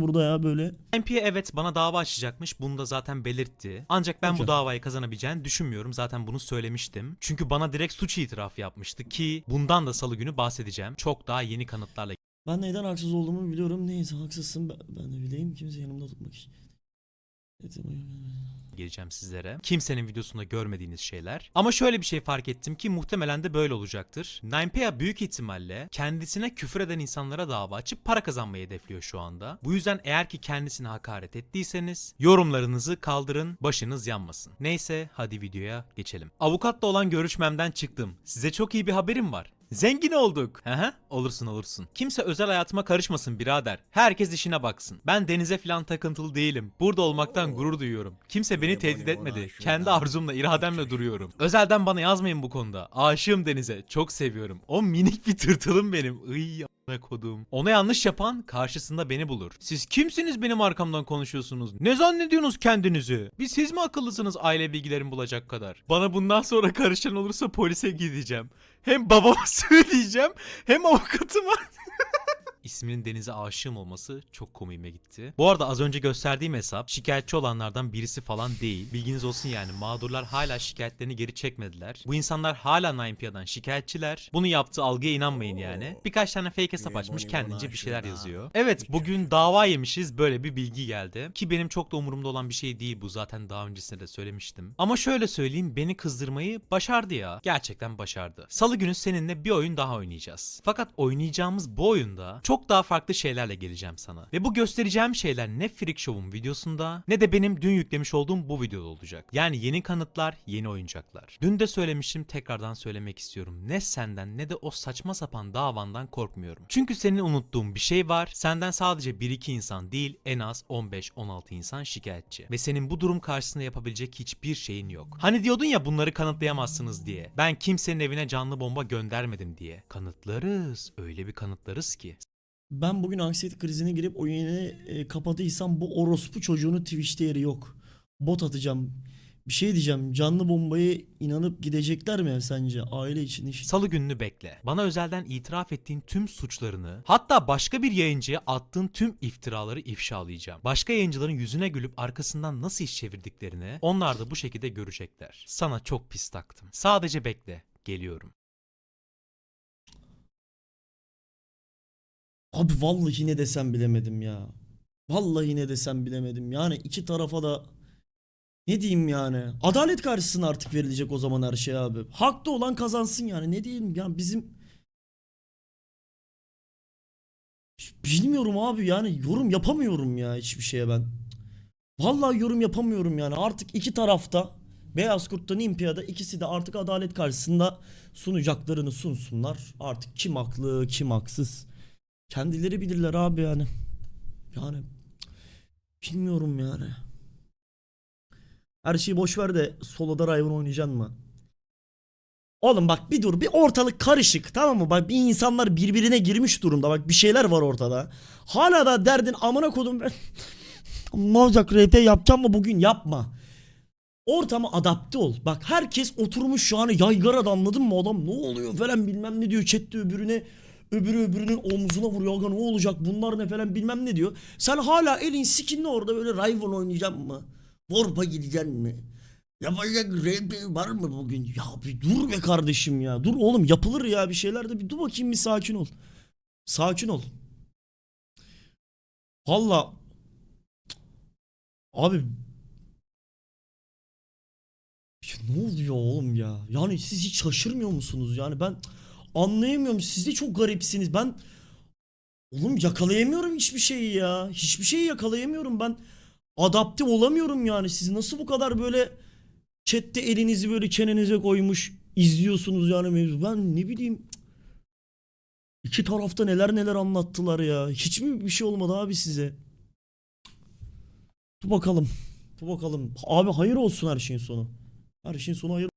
burada ya böyle. MP evet bana dava açacakmış. Bunu da zaten belirtti. Ancak ben Okey. bu davayı kazanabileceğini düşünmüyorum. Zaten bunu söylemiştim. Çünkü bana direkt suç itirafı yapmıştı ki bundan da salı günü bahsedeceğim. Çok daha yeni kanıtlarla Ben neyden haksız olduğumu biliyorum. Neyse haksızsın ben, ben de bileyim. Kimse yanımda tutmak için. Geleceğim sizlere. Kimsenin videosunda görmediğiniz şeyler. Ama şöyle bir şey fark ettim ki muhtemelen de böyle olacaktır. 9PA büyük ihtimalle kendisine küfür eden insanlara dava açıp para kazanmayı hedefliyor şu anda. Bu yüzden eğer ki kendisine hakaret ettiyseniz yorumlarınızı kaldırın başınız yanmasın. Neyse hadi videoya geçelim. Avukatla olan görüşmemden çıktım. Size çok iyi bir haberim var. Zengin olduk. Hı hı. Olursun olursun. Kimse özel hayatıma karışmasın birader. Herkes işine baksın. Ben denize falan takıntılı değilim. Burada olmaktan gurur duyuyorum. Kimse beni tehdit etmedi. Kendi arzumla, irademle duruyorum. Özelden bana yazmayın bu konuda. Aşığım denize. Çok seviyorum. O minik bir tırtılım benim. Iy a**ına kodum. Ona yanlış yapan karşısında beni bulur. Siz kimsiniz benim arkamdan konuşuyorsunuz? Ne zannediyorsunuz kendinizi? Bir siz mi akıllısınız aile bilgilerimi bulacak kadar? Bana bundan sonra karışan olursa polise gideceğim. Hem babama söyleyeceğim hem avukatıma. İsminin Deniz'e aşığım olması çok komiğime gitti. Bu arada az önce gösterdiğim hesap şikayetçi olanlardan birisi falan değil. Bilginiz olsun yani mağdurlar hala şikayetlerini geri çekmediler. Bu insanlar hala 9PA'dan şikayetçiler. Bunu yaptığı algıya inanmayın yani. Birkaç tane fake hesap açmış kendince bir şeyler yazıyor. Evet bugün dava yemişiz böyle bir bilgi geldi. Ki benim çok da umurumda olan bir şey değil bu zaten daha öncesinde de söylemiştim. Ama şöyle söyleyeyim beni kızdırmayı başardı ya. Gerçekten başardı. Salı günü seninle bir oyun daha oynayacağız. Fakat oynayacağımız bu oyunda çok daha farklı şeylerle geleceğim sana. Ve bu göstereceğim şeyler ne Freak Show'un videosunda ne de benim dün yüklemiş olduğum bu videoda olacak. Yani yeni kanıtlar, yeni oyuncaklar. Dün de söylemiştim tekrardan söylemek istiyorum. Ne senden ne de o saçma sapan davandan korkmuyorum. Çünkü senin unuttuğun bir şey var. Senden sadece 1-2 insan değil en az 15-16 insan şikayetçi. Ve senin bu durum karşısında yapabilecek hiçbir şeyin yok. Hani diyordun ya bunları kanıtlayamazsınız diye. Ben kimsenin evine canlı bomba göndermedim diye. Kanıtlarız. Öyle bir kanıtlarız ki. Ben bugün anksiyete krizine girip oyunu e, kapatıysam bu orospu çocuğunun Twitch'te yeri yok. Bot atacağım. Bir şey diyeceğim. Canlı bombaya inanıp gidecekler mi sence? Aile için iş. Salı gününü bekle. Bana özelden itiraf ettiğin tüm suçlarını, hatta başka bir yayıncıya attığın tüm iftiraları ifşalayacağım. Başka yayıncıların yüzüne gülüp arkasından nasıl iş çevirdiklerini onlar da bu şekilde görecekler. Sana çok pis taktım. Sadece bekle. Geliyorum. Abi vallahi ne desem bilemedim ya. Vallahi ne desem bilemedim. Yani iki tarafa da ne diyeyim yani? Adalet karşısına artık verilecek o zaman her şey abi. Haklı olan kazansın yani. Ne diyeyim ya bizim Bilmiyorum abi yani yorum yapamıyorum ya hiçbir şeye ben. Vallahi yorum yapamıyorum yani. Artık iki tarafta Beyaz Kurt'ta Nimpia'da ikisi de artık adalet karşısında sunacaklarını sunsunlar. Artık kim haklı kim haksız. Kendileri bilirler abi yani. Yani bilmiyorum yani. Her şeyi boş ver de soloda Riven oynayacaksın mı? Oğlum bak bir dur bir ortalık karışık tamam mı? Bak bir insanlar birbirine girmiş durumda bak bir şeyler var ortada. Hala da derdin amına kodum ben. ne olacak yapacağım mı bugün yapma. Ortama adapte ol. Bak herkes oturmuş şu an yaygarada anladın mı adam ne oluyor falan bilmem ne diyor chatte öbürüne öbürü öbürünün omzuna vuruyor aga ne olacak bunlar ne falan bilmem ne diyor. Sen hala elin sikinle orada böyle Rival oynayacaksın mı? Warp'a gideceksin mi? Yapacak RP var mı bugün? Ya bir dur be kardeşim ya. Dur oğlum yapılır ya bir şeyler de bir dur bakayım bir sakin ol. Sakin ol. Valla Abi ya ne oluyor oğlum ya? Yani siz hiç şaşırmıyor musunuz? Yani ben anlayamıyorum. Siz de çok garipsiniz. Ben oğlum yakalayamıyorum hiçbir şeyi ya. Hiçbir şeyi yakalayamıyorum ben. Adapte olamıyorum yani. Siz nasıl bu kadar böyle chatte elinizi böyle çenenize koymuş izliyorsunuz yani mevzu. Ben ne bileyim iki tarafta neler neler anlattılar ya. Hiç mi bir şey olmadı abi size? Dur bakalım. Dur bakalım. Abi hayır olsun her şeyin sonu. Her şeyin sonu hayır.